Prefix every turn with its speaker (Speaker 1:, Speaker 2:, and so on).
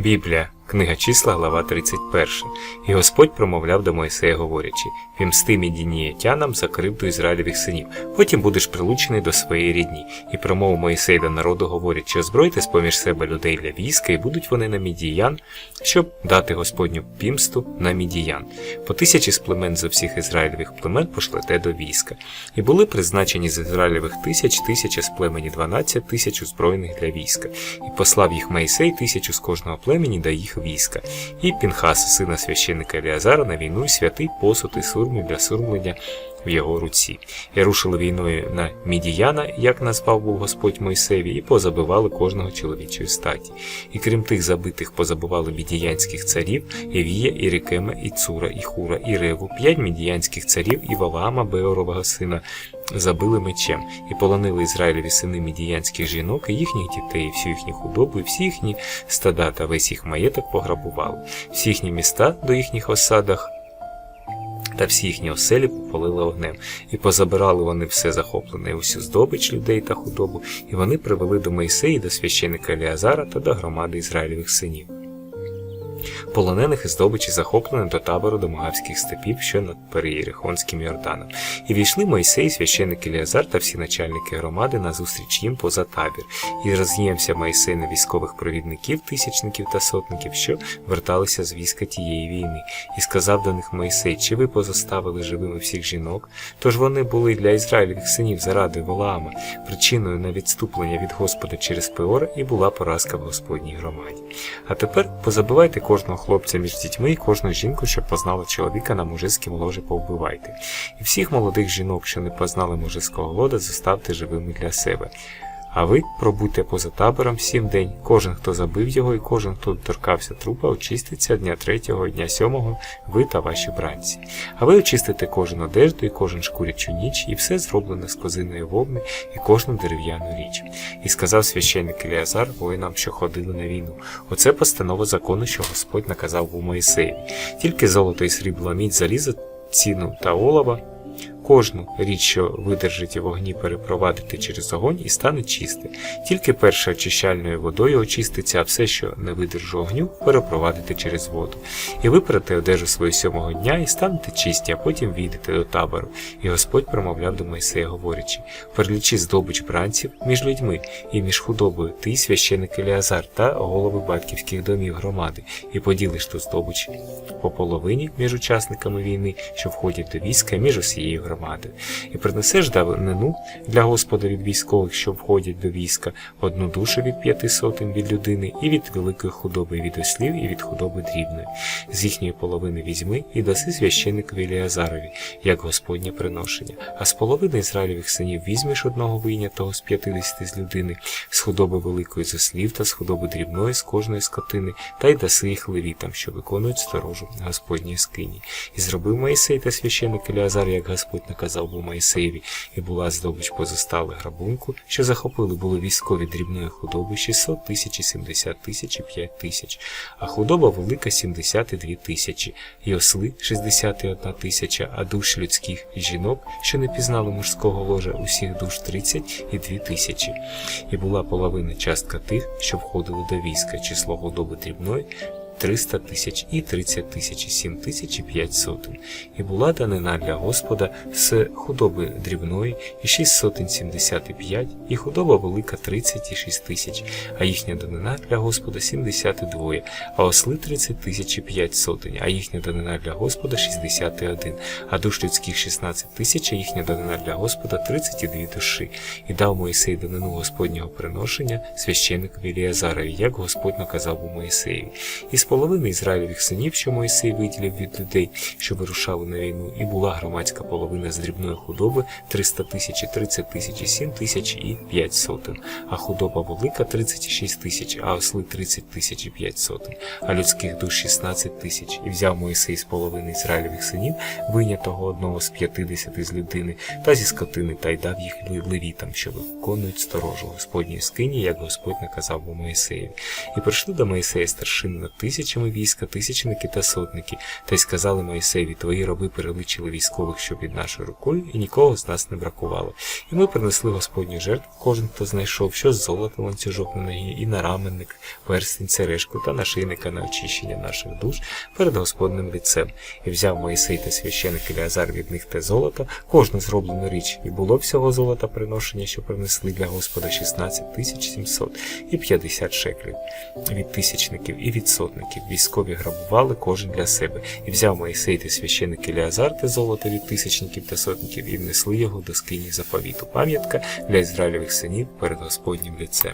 Speaker 1: Біблія, книга числа, глава 31. І Господь промовляв до Мойсея, говорячи: Вімсти мідінієтянам за кривду Ізраїлевих синів, потім будеш прилучений до своєї рідні. І промовив Моїсей до народу, говорячи, озбройте поміж себе людей для війська, і будуть вони на мідіян, щоб дати Господню пімсту на мідіян. По тисячі з племен з всіх Ізраїлевих племен пошлете до війська. І були призначені з Ізраїлевих тисяч, тисяча з племені дванадцять тисяч озброєних для війська. І послав їх Моїсей тисячу з кожного племені до їх війська. І Пінхас, сина священника Еліазара, на війну й святий посуд і сурми для сурмлення в його руці. І рушили війною на Мідіяна, як назвав був Господь Мойсеві, і позабивали кожного чоловічої статі. І крім тих забитих, позабивали мідіянських царів Івія, і Рекема, і Цура, і Хура, і Реву, п'ять мідіянських царів і Валаама, Беорового сина, забили мечем, і полонили Ізраїлеві сини мідіянських жінок, і їхніх дітей, і всю їхню худобу, і всі їхні стада та весь їх маєток пограбували, всі їхні міста до їхніх осадах та всі їхні оселі попалили огнем, і позабирали вони все захоплене, усю здобич людей та худобу, і вони привели до Моїсеї, до священика Еліазара та до громади Ізраїльових синів. Полонених і здобичі захоплено до табору до Могавських степів, що над Переєрихонським Йорданом. І війшли Мойсей, священник Еліазар та всі начальники громади на зустріч їм поза табір. І розгнівся Мойсей на військових провідників, тисячників та сотників, що верталися з війська тієї війни, і сказав до них Мойсей, чи ви позоставили живими всіх жінок? Тож вони були для Ізраїльових синів заради Валаама, причиною на відступлення від Господа через Пеора, і була поразка в Господній громаді. А тепер позабивайте кожного хлопця між дітьми і кожну жінку, що познала чоловіка на мужицькому ложі повбивайте. І всіх молодих жінок, що не познали мужицького лода, зоставте живими для себе. А ви пробудьте поза табором сім день. Кожен, хто забив його, і кожен, хто доторкався трупа, очиститься дня третього і дня сьомого, ви та ваші бранці. А ви очистите кожен одежду, і кожен шкурячу ніч, і все зроблене з козиної вовни, і кожну дерев'яну річ. І сказав священник Еліазар воїнам, що ходили на війну. Оце постанова закону, що Господь наказав був Моїсеєві. Тільки золото і срібло, мідь, залізо, ціну та олова. Кожну річ, що видержить вогні, перепровадити через огонь і стане чисте. Тільки перше очищальною водою очиститься, а все, що не видержу огню, перепровадити через воду. І виперете одежу свою сьомого дня, і станете чисті, а потім війдете до табору. І Господь промовляв до Мойсея, говорячи: перелічи здобич бранців між людьми і між худобою, ти, священик Еліазар та голови батьківських домів громади, і поділиш ту здобич по половині між учасниками війни, що входять до війська, між усією громадою. І принесеш давнину для Господа від військових, що входять до війська, одну душу від п'яти сотень від людини, і від великої худоби від ослів, і від худоби дрібної. З їхньої половини візьми і даси священникові Еліазарові, як Господнє приношення. А з половини Ізраїльових синів візьмеш одного вийнятого з п'ятдесяти з людини, з худоби великої з ослів та з худоби дрібної з кожної скотини, та й даси їх левітам, що виконують сторожу Господньої скині. І зробив Моїсей та священник Еліазар, як Господь наказав був Моїсеєві, і була здобич позостали грабунку, що захопили були військові дрібної худоби 600 тисяч, 70 тисяч і 5 тисяч, а худоба велика 72 тисячі, і осли 61 тисяча, а душ людських жінок, що не пізнали мужського ложа, усіх душ 30 і 2 тисячі. І була половина частка тих, що входили до війська, число худоби дрібної 300 тисяч і 30 тисяч, і 7 тисяч і 5 сотень. І була данина для Господа з худоби дрібної і 6 сотень 75, і худоба велика 30 і 6 тисяч, а їхня данина для Господа 72, а осли 30 тисяч і 5 сотень, а їхня данина для Господа 61, а душ людських 16 тисяч, а їхня данина для Господа 32 душі. І дав Моїсей данину Господнього приношення священникові Еліазарові, як Господь наказав у Моїсеєві. Половини Ізраїльових синів, що Моїсей виділив від людей, що вирушали на війну, і була громадська половина з дрібної худоби 300 тисяч, і 30 тисяч, і 7 тисяч і 5 сотень, а худоба велика 36 тисяч, а осли 30 тисяч і 5 сотень, а людських душ 16 тисяч. І взяв Моїсей з половини Ізраїльових синів, винятого одного з 50 з людини, та зі скотини, та й дав їх левітам, що виконують сторожу Господньої скині, як Господь наказав у Моїсеєві. І прийшли до Моїсея старшини на тисяч, тисячами війська, тисячників та сотників, та й сказали Моїсеєві, твої раби переличили військових, що під нашою рукою, і нікого з нас не бракувало. І ми принесли Господню жертву, кожен, хто знайшов, що з золота ланцюжок на ногі, і нараменник, перстень, сережку та нашийника на очищення наших душ перед Господним лицем. І взяв Моїсей та священик Еліазар від них те золото, кожну зроблену річ, і було всього золота приношення, що принесли для Господа 16 тисяч 700 і 50 шеклів від тисячників і від сотників. Військові грабували кожен для себе. І взяв Моїсей та священик Еліазар те золото від тисячників та сотників і внесли його до скині заповіту. Пам'ятка для Ізраїльових синів перед Господнім лицем.